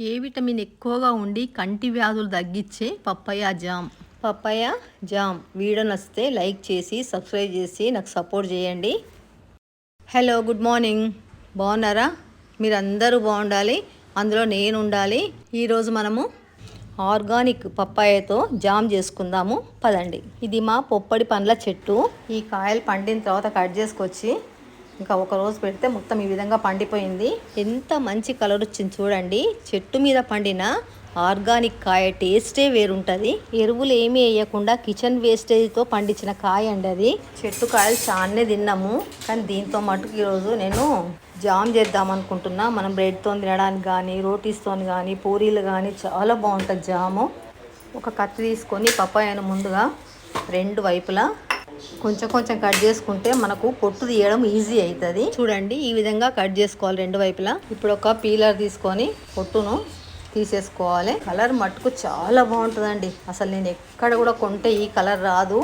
ఏ vitamin ఎక్కువగా ఉండి కంటి వ్యాధులు తగ్గించే papaya jam? Papaya jam. Video నచ్చితే లైక్ చేసి సబ్స్క్రైబ్ చేసి నాకు సపోర్ట్ చేయండి. Hello good morning. బాగున్నారా? మీరందరూ బాగుండాలి. అందులో నేను ఉండాలి ఈరోజు మనము ఆర్గానిక్ పప్పాయతో జామ్ చేసుకుందాము. పదండి. ఇది మా పొప్పడి పండ్ల చెట్టు. ఈ కాయలు పండిన తర్వాత కట్ చేసుకొచ్చి ఇంకా ఒక రోజు పెడితే మొత్తం ఈ విధంగా పండిపోయింది. ఎంత మంచి కలర్ వచ్చింది చూడండి. చెట్టు మీద పండిన ఆర్గానిక్ కాయ టేస్టే వేరుంటుంది. ఎరువులు ఏమీ వేయకుండా కిచెన్ వేస్టేజ్తో పండించిన కాయ అండి అది. చెట్టు కాయలు చాలానే తిన్నాము. కానీ దీంతో మటుకు ఈరోజు నేను జామ్ చేద్దాం అనుకుంటున్నా. మనం బ్రెడ్తో తినడానికి కానీ రోటీస్తో కానీ పూరీలు కానీ చాలా బాగుంటుంది జాము. ఒక కత్తి తీసుకొని పప్పాయను ముందుగా రెండు వైపులా కొంచెం కొంచెం కట్ చేసుకుంటే మనకు పొట్టు తీయడం ఈజీ అవుతుంది. చూడండి ఈ విధంగా కట్ చేసుకోవాలి రెండు వైపులా. ఇప్పుడు ఒక పీలర్ తీసుకొని పొట్టును తీసేసుకోవాలి. కలర్ మట్టుకు చాలా బాగుంటుందండి. అసలు నేను ఎక్కడ కూడా కొంటే ఈ కలర్ రాదు.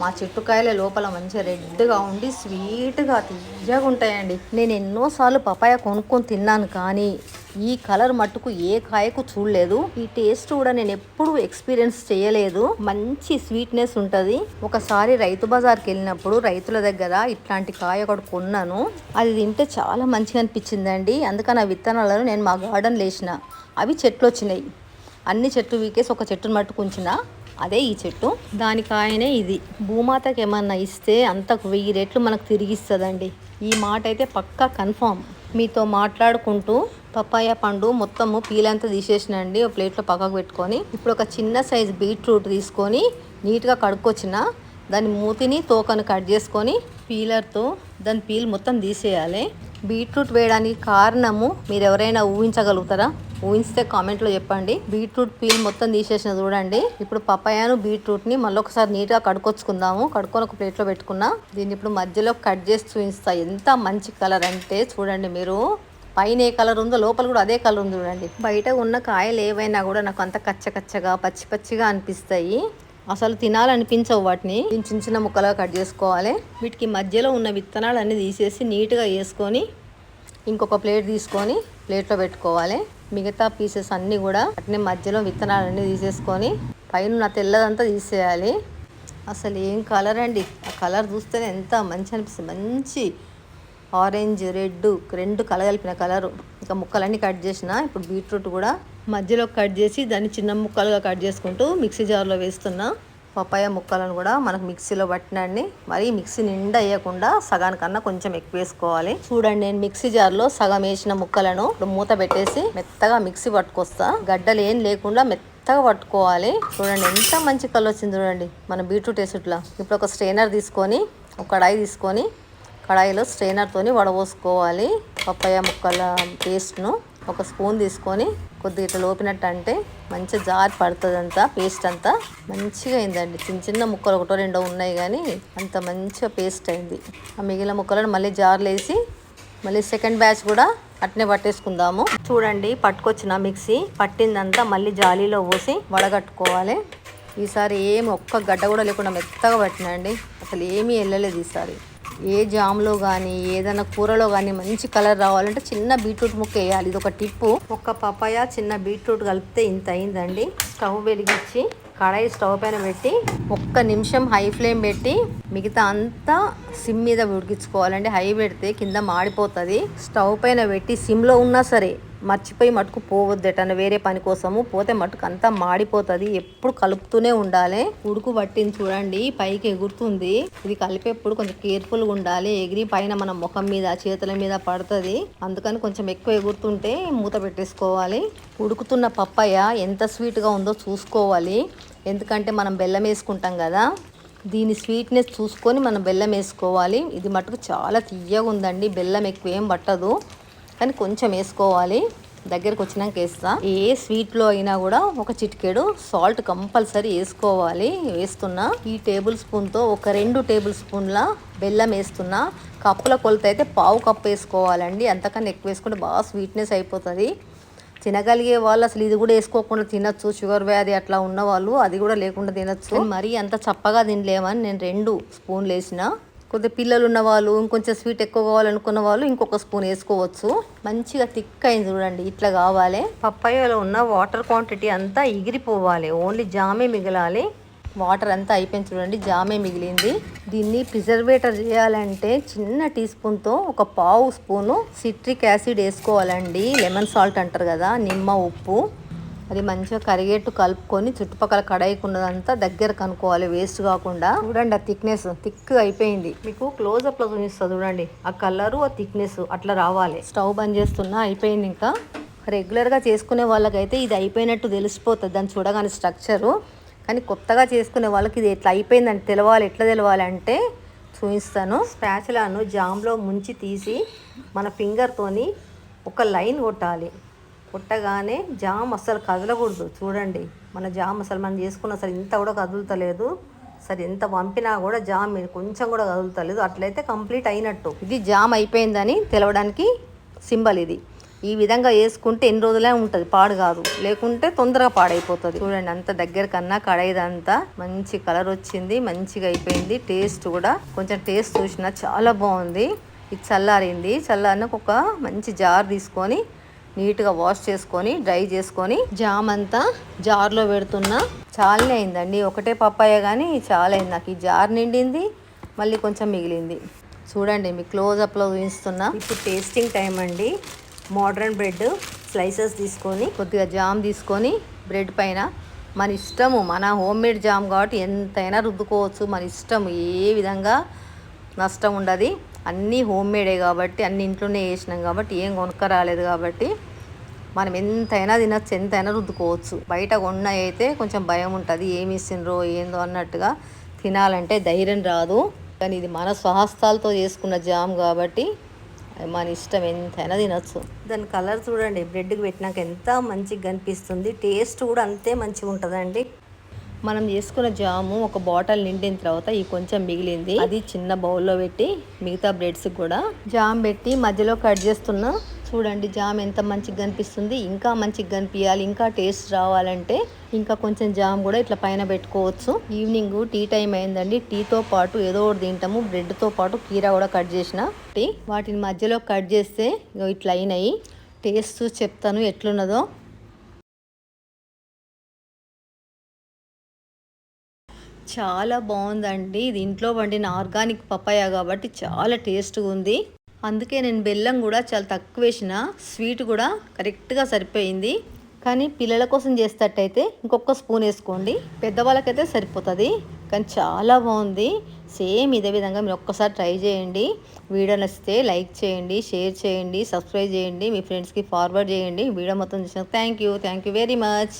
మా చెట్టుకాయల లోపల మంచిగా రెడ్గా ఉండి స్వీట్గా తీయగా ఉంటాయండి. నేను ఎన్నోసార్లు పపాయ కొనుక్కొని తిన్నాను కానీ ఈ కలర్ మట్టుకు ఏ కాయకు చూడలేదు. ఈ టేస్ట్ కూడా నేను ఎప్పుడు ఎక్స్పీరియన్స్ చేయలేదు. మంచి స్వీట్నెస్ ఉంటుంది. ఒకసారి రైతు బజార్కి వెళ్ళినప్పుడు రైతుల దగ్గర ఇట్లాంటి కాయ ఒకటి కొన్నాను. అది తింటే చాలా మంచిగా అనిపించిందండి. అందుకని ఆ విత్తనాలను నేను మా గార్డెన్ లేచిన. అవి చెట్లు వచ్చినాయి. అన్ని చెట్లు వీకేసి ఒక చెట్టును మట్టుకుంచిన అదే ఈ చెట్టు. దాని కాయనే ఇది. భూమాతకి ఏమన్నా ఇస్తే అంతకు వెయ్యి రెట్లు మనకు తిరిగిస్తుందండి ఈ మాట అయితే పక్కా కన్ఫామ్. మీతో మాట్లాడుకుంటూ పప్పాయ పండు మొత్తము పీలంతా తీసేసినండి. ఒక ప్లేట్లో పక్కకు పెట్టుకొని ఇప్పుడు ఒక చిన్న సైజు బీట్రూట్ తీసుకొని నీట్గా కడుక్కొచ్చిన. దాని మూతిని తోకను కట్ చేసుకొని పీలర్తో దాని పీల్ మొత్తం తీసేయాలి. బీట్రూట్ వేయడానికి కారణము మీరు ఎవరైనా ఊహించగలుగుతారా? ఊహిస్తే కామెంట్లో చెప్పండి. బీట్రూట్ పీల్ మొత్తం తీసేసిన చూడండి. ఇప్పుడు పపాయాను బీట్రూట్ని మళ్ళీ ఒకసారి నీట్గా కడుక్కొచ్చుకుందాము. కడుక్కొని ఒక ప్లేట్లో పెట్టుకున్నా. దీన్ని ఇప్పుడు మధ్యలో కట్ చేసి చూపిస్తా. ఎంత మంచి కలర్ అంటే చూడండి మీరు. పైన ఏ కలర్ ఉందో లోపల కూడా అదే కలర్ ఉంది చూడండి. బయట ఉన్న కాయలు ఏవైనా కూడా నాకు అంత కచ్చ కచ్చగా పచ్చి పచ్చిగా అనిపిస్తాయి. అసలు తినాలనిపించవు వాటిని. చిన్న చిన్న ముక్కలుగా కట్ చేసుకోవాలి. వీటికి మధ్యలో ఉన్న విత్తనాలన్నీ తీసేసి నీట్గా వేసుకొని ఇంకొక ప్లేట్ తీసుకొని ప్లేట్లో పెట్టుకోవాలి. మిగతా పీసెస్ అన్నీ కూడా వాటిని మధ్యలో విత్తనాలన్నీ తీసేసుకొని పైన తెల్లదంతా తీసేయాలి. అసలు ఏం కలర్ అండి? ఆ కలర్ చూస్తేనే ఎంత మంచి అనిపిస్తుంది. మంచి ఆరెంజ్ రెడ్ రెండు కలగలిపిన కలరు. ఇంకా ముక్కలన్నీ కట్ చేసిన ఇప్పుడు బీట్రూట్ కూడా మధ్యలో కట్ చేసి దాన్ని చిన్న ముక్కలుగా కట్ చేసుకుంటూ మిక్సీ జార్లో వేస్తున్నా. పపాయ ముక్కలను కూడా మనకు మిక్సీలో పట్టినండి మరి మిక్సీ నిండా వేయకుండా సగానికన్నా కొంచెం ఎక్కువ వేసుకోవాలి. చూడండి నేను మిక్సీ జార్లో సగం వేసిన ముక్కలను ఇప్పుడు మూత పెట్టేసి మెత్తగా మిక్సీ పట్టుకొస్తా. గడ్డలు ఏం లేకుండా మెత్తగా పట్టుకోవాలి. చూడండి ఎంత మంచి కలర్ వచ్చింది చూడండి మన బీట్రూట్ వేసుట్లా. ఇప్పుడు ఒక స్ట్రైనర్ తీసుకొని ఒక కడాయి తీసుకొని కడాయిలో స్ట్రైనర్తోని వడపోసుకోవాలి పప్పాయ ముక్కల పేస్ట్ను ఒక స్పూన్ తీసుకొని కొద్దిగా ఇట్లా లోపినట్టు అంటే మంచిగా జారి పడుతుంది అంతా పేస్ట్ అంతా. మంచిగా అయిందండి. చిన్న చిన్న ముక్కలు ఒకటో రెండో ఉన్నాయి కానీ అంత మంచిగా పేస్ట్ అయింది. ఆ మిగిలిన ముక్కలను మళ్ళీ జార్లు వేసి మళ్ళీ సెకండ్ బ్యాచ్ కూడా అట్నే పట్టేసుకుందాము. చూడండి పట్టుకొచ్చిన మిక్సీ పట్టిందంతా మళ్ళీ జాలీలో పోసి వడగట్టుకోవాలి. ఈసారి ఏమి ఒక్క గడ్డ కూడా లేకుండా మెత్తగా పట్టినండి అసలు ఏమీ వెళ్ళలేదు ఈసారి. ఏ జామ్లో కానీ ఏదైనా కూరలో కానీ మంచి కలర్ రావాలంటే చిన్న బీట్రూట్ ముక్క వేయాలి. ఇది ఒక టిప్పు. ఒక్క పపాయ చిన్న బీట్రూట్ కలిపితే ఇంత అయిందండి. స్టవ్ వెలిగించి కడాయి స్టవ్ పైన పెట్టి ఒక్క నిమిషం హై ఫ్లేమ్ పెట్టి మిగతా అంతా సిమ్ మీద ఉడికించుకోవాలండి. హై పెడితే కింద మాడిపోతుంది. స్టవ్ పైన పెట్టి సిమ్లో ఉన్నా సరే మర్చిపోయి మటుకు పోవద్దటన వేరే పని కోసము. పోతే మటుకు అంతా మాడిపోతుంది. ఎప్పుడు కలుపుతూనే ఉండాలి. ఉడుకు పట్టింది చూడండి. పైకి ఎగురుతుంది. ఇది కలిపేప్పుడు కొంచెం కేర్ఫుల్గా ఉండాలి. ఎగిరి పైన మన ముఖం మీద చేతుల మీద పడుతుంది. అందుకని కొంచెం ఎక్కువ ఎగురుతుంటే మూత పెట్టేసుకోవాలి. ఉడుకుతున్న పప్పయ్య ఎంత స్వీట్గా ఉందో చూసుకోవాలి. ఎందుకంటే మనం బెల్లం వేసుకుంటాం కదా. దీని స్వీట్నెస్ చూసుకొని మనం బెల్లం వేసుకోవాలి. ఇది మటుకు చాలా తీయగా ఉందండి. బెల్లం ఎక్కువ ఏం పట్టదు. కానీ కొంచెం వేసుకోవాలి. దగ్గరకు వచ్చినాక వేస్తా. ఏ స్వీట్లో అయినా కూడా ఒక చిటికెడు సాల్ట్ కంపల్సరీ వేసుకోవాలి. వేస్తున్నా. ఈ టేబుల్ స్పూన్తో ఒక రెండు టేబుల్ స్పూన్ల బెల్లం వేస్తున్నా. కప్పుల కొలత అయితే పావు కప్పు వేసుకోవాలండి. అంతకన్నా ఎక్కువ వేసుకుంటే బాగా స్వీట్నెస్ అయిపోతుంది. తినగలిగే వాళ్ళు అసలు ఇది కూడా వేసుకోకుండా తినచ్చు. షుగర్ వ్యాధి అట్లా ఉన్నవాళ్ళు అది కూడా లేకుండా తినచ్చు. మరీ అంత చప్పగా తినలేమని నేను రెండు స్పూన్లు వేసిన. కొద్దిగా పిల్లలు ఉన్న వాళ్ళు ఇంకొంచెం స్వీట్ ఎక్కువ కావాలనుకున్న వాళ్ళు ఇంకొక స్పూన్ వేసుకోవచ్చు. మంచిగా థిక్ అయింది చూడండి ఇట్లా కావాలి. పప్పాయలో ఉన్న వాటర్ క్వాంటిటీ అంతా ఎగిరిపోవాలి. ఓన్లీ జామే మిగలాలి. వాటర్ అంతా అయిపోయింది చూడండి జామే మిగిలింది. దీన్ని ప్రిజర్వేటర్ చేయాలంటే చిన్న టీ స్పూన్తో ఒక పావు స్పూను సిట్రిక్ యాసిడ్ వేసుకోవాలండి. లెమన్ సాల్ట్ అంటారు కదా నిమ్మ ఉప్పు. అది మంచిగా కరిగేట్టు కలుపుకొని చుట్టుపక్కల కడాయికున్నదంతా దగ్గర కనుక్కోవాలి వేస్ట్ కాకుండా. చూడండి ఆ థిక్నెస్ థిక్ అయిపోయింది. మీకు క్లోజ్అప్లో చూపిస్తుంది చూడండి. ఆ కలరు ఆ థిక్నెస్ అట్లా రావాలి. స్టవ్ బంద్ చేస్తున్నా అయిపోయింది ఇంకా. రెగ్యులర్గా చేసుకునే వాళ్ళకైతే ఇది అయిపోయినట్టు తెలిసిపోతుంది. దాన్ని చూడగానే స్ట్రక్చరు కానీ కొత్తగా చేసుకునే వాళ్ళకి ఇది ఎట్లా అయిపోయిందని తెలవాలి ఎట్లా తెలవాలి అంటే చూపిస్తాను. స్పాచులాను జామ్లో ముంచి తీసి మన ఫింగర్తోని ఒక లైన్ కొట్టాలి. కొట్టగానే జామ్ అస్సలు కదలకూడదు. చూడండి మన జామ్ అసలు మనం చేసుకున్న అసలు ఇంత కూడా కదులుతలేదు. సరే ఎంత పంపినా కూడా జామ్ కొంచెం కూడా కదులుతలేదు. అట్లయితే కంప్లీట్ అయినట్టు. ఇది జామ్ అయిపోయిందని తెలవడానికి సింబల్ ఇది. ఈ విధంగా వేసుకుంటే ఎన్ని రోజులే ఉంటుంది పాడు కాదు. లేకుంటే తొందరగా పాడైపోతుంది. చూడండి అంత దగ్గర కన్నా కడైదంతా మంచి కలర్ వచ్చింది మంచిగా అయిపోయింది. టేస్ట్ కూడా కొంచెం టేస్ట్ చూసినా చాలా బాగుంది. ఇది చల్లారింది. చల్లారినాక ఒక మంచి జార్ తీసుకొని నీట్గా వాష్ చేసుకొని డ్రై చేసుకొని జామ్ అంతా జార్లో పెడుతున్నా. చాలనే అయిందండి. ఒకటే పప్పాయ కానీ చాలా అయింది. నాకు ఈ జార్ నిండింది మళ్ళీ కొంచెం మిగిలింది. చూడండి మీ క్లోజప్లో చూపిస్తున్నా. ఇప్పుడు టేస్టింగ్ టైం అండి. మోడర్న్ బ్రెడ్ స్లైసెస్ తీసుకొని కొద్దిగా జామ్ తీసుకొని బ్రెడ్ పైన మన ఇష్టము మన హోమ్ మేడ్ జామ్ కాబట్టి ఎంతైనా రుద్దుకోవచ్చు. మన ఇష్టం ఏ విధంగా నష్టం ఉండదు. అన్నీ హోమ్ మేడే కాబట్టి అన్ని ఇంట్లోనే వేసినాం కాబట్టి ఏం కొనుక్క రాలేదు కాబట్టి మనం ఎంతైనా తినచ్చు ఎంతైనా రుద్దుకోవచ్చు. బయట కొన్న అయితే కొంచెం భయం ఉంటుంది ఏమి ఇస్తుండ్రో ఏందో అన్నట్టుగా తినాలంటే ధైర్యం రాదు. కానీ ఇది మన స్వహస్తాలతో చేసుకున్న జామ్ కాబట్టి మన ఇష్టం ఎంతైనా తినచ్చు. దాని కలర్ చూడండి బ్రెడ్కి పెట్టినాక ఎంత మంచిగా కనిపిస్తుంది టేస్ట్ కూడా అంతే మంచిగా ఉంటుందండి. మనం చేసుకున్న జాము ఒక బాటిల్ నిండిన తర్వాత ఈ కొంచెం మిగిలింది. అది చిన్న బౌల్లో పెట్టి మిగతా బ్రెడ్స్ కూడా జామ్ పెట్టి మధ్యలో కట్ చేస్తున్నా చూడండి జామ్ ఎంత మంచిగా కనిపిస్తుంది. ఇంకా మంచిగా కనిపించాలి. ఇంకా టేస్ట్ రావాలంటే ఇంకా కొంచెం జామ్ కూడా ఇట్లా పైన పెట్టుకోవచ్చు. ఈవినింగ్ టీ టైం అయిందండి. టీతో పాటు ఏదో ఒకటి తింటాము. బ్రెడ్తో పాటు కీరా కూడా కట్ చేసిన టీ. వాటిని మధ్యలో కట్ చేస్తే ఇట్లా అయినాయి. టేస్ట్ చెప్తాను ఎట్లున్నదో. చాలా బాగుందండి. ఇది ఇంట్లో వండిన ఆర్గానిక్ పపాయ కాబట్టి చాలా టేస్ట్గా ఉంది. అందుకే నేను బెల్లం కూడా చాలా తక్కువ వేసిన స్వీట్ కూడా కరెక్ట్గా సరిపోయింది. కానీ పిల్లల కోసం చేసేటట్టయితే ఇంకొక స్పూన్ వేసుకోండి. పెద్దవాళ్ళకైతే సరిపోతుంది. కానీ చాలా బాగుంది. సేమ్ ఇదే విధంగా మీరు ఒక్కసారి ట్రై చేయండి. వీడియో నచ్చితే లైక్ చేయండి షేర్ చేయండి సబ్స్క్రైబ్ చేయండి మీ ఫ్రెండ్స్కి ఫార్వర్డ్ చేయండి. వీడియో మొత్తం చూసిన thank you. Thank you very much.